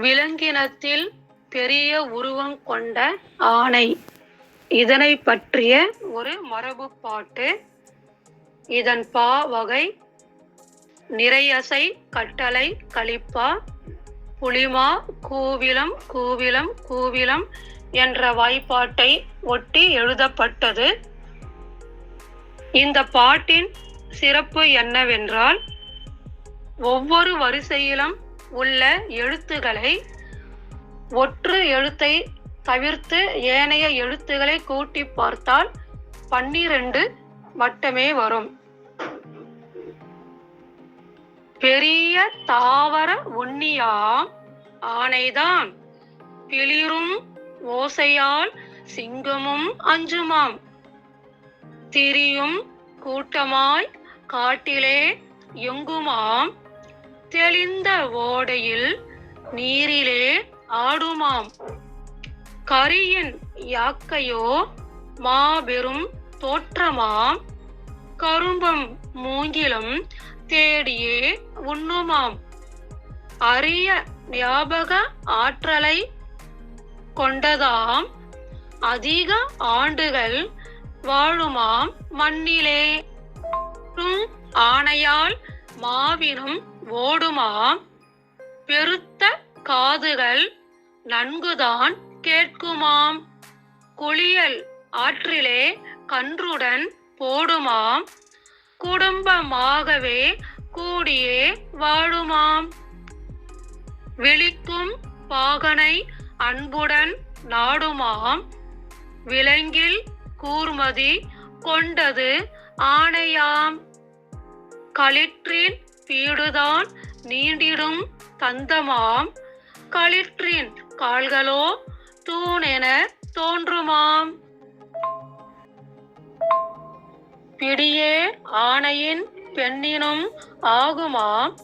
விலங்கினத்தில் பெரிய உருவம் கொண்ட ஆணை. இதனை பற்றிய ஒரு மரபு பாட்டு இதன் பா வகை நிறையசை கட்டளை கலிப்பா புலிமா கூவிலம் கூவிலம் கூவிலம் என்ற வாய்ப்பாட்டை ஒட்டி எழுதப்பட்டது. இந்த பாட்டின் சிறப்பு என்னவென்றால் ஒவ்வொரு வரிசையிலும் உள்ள எழுத்துக்களை ஒற்று எழுத்தை தவிர்த்து ஏனைய எழுத்துக்களை கூட்டி பார்த்தால் பன்னிரண்டு மட்டுமே வரும். பெரிய தாவர உண்ணியாம் ஆனைதான் பிளிரும் ஓசையால் சிங்கமும் அஞ்சுமாம். திரியும் கூட்டமாய் காட்டிலே எங்குமாம்? தெளிந்த ஓடையில் நீரிலே ஆடுமாம். கரியின் யாக்கையோ மாபெரும் தோற்றமாம். கரும்பம் மூங்கிலும் தேடியே உண்ணுமாம். அரிய ஞாபக ஆற்றலை கொண்டதாம். அதிக ஆண்டுகள் வாழுமாம் மண்ணிலே. ஆணையால் மாவினும் ஓடுமாம். பெருத்த காதுகள் நன்குதான் கேட்குமாம். குளியல் ஆற்றிலே கன்றுடன் போடுமாம். குடும்பமாகவே கூடியே வாழுமாம். விழிக்கும் பாகனை அன்புடன் நாடுமாம். விலங்கில் கூர்மதி கொண்டது ஆணையாம். களிற்றின் பீடுதான் நீண்டிடும் தந்தமாம். களிற்றின் கால்களோ தூணென தோன்றுமாம். பிடியே ஆணையின் பெண்ணினும் ஆகுமாம்.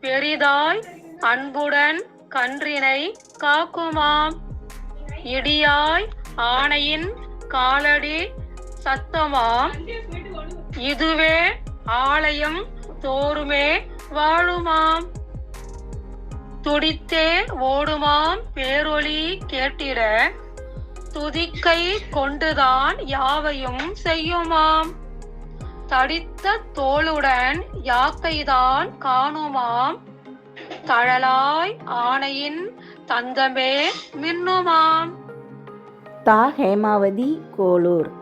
பெரிதாய் அன்புடன் கன்றினை காக்குமாம். இடியாய் ஆணையின் காலடி சத்தமாம். இதுவே ஆலயம் தோறுமே வாழுமாம். துடித்தே ஓடுமாம் பேரொளி கேட்டிட. துதிக்கை கொண்டுதான் யாவையும் செய்யுமாம். தடித்த தோளுடன் யாக்கைதான் காணுமாம். தழலாய் ஆணையின் தந்தமே மின்னுமாம். தா ஹேமாவதி கோலூர்.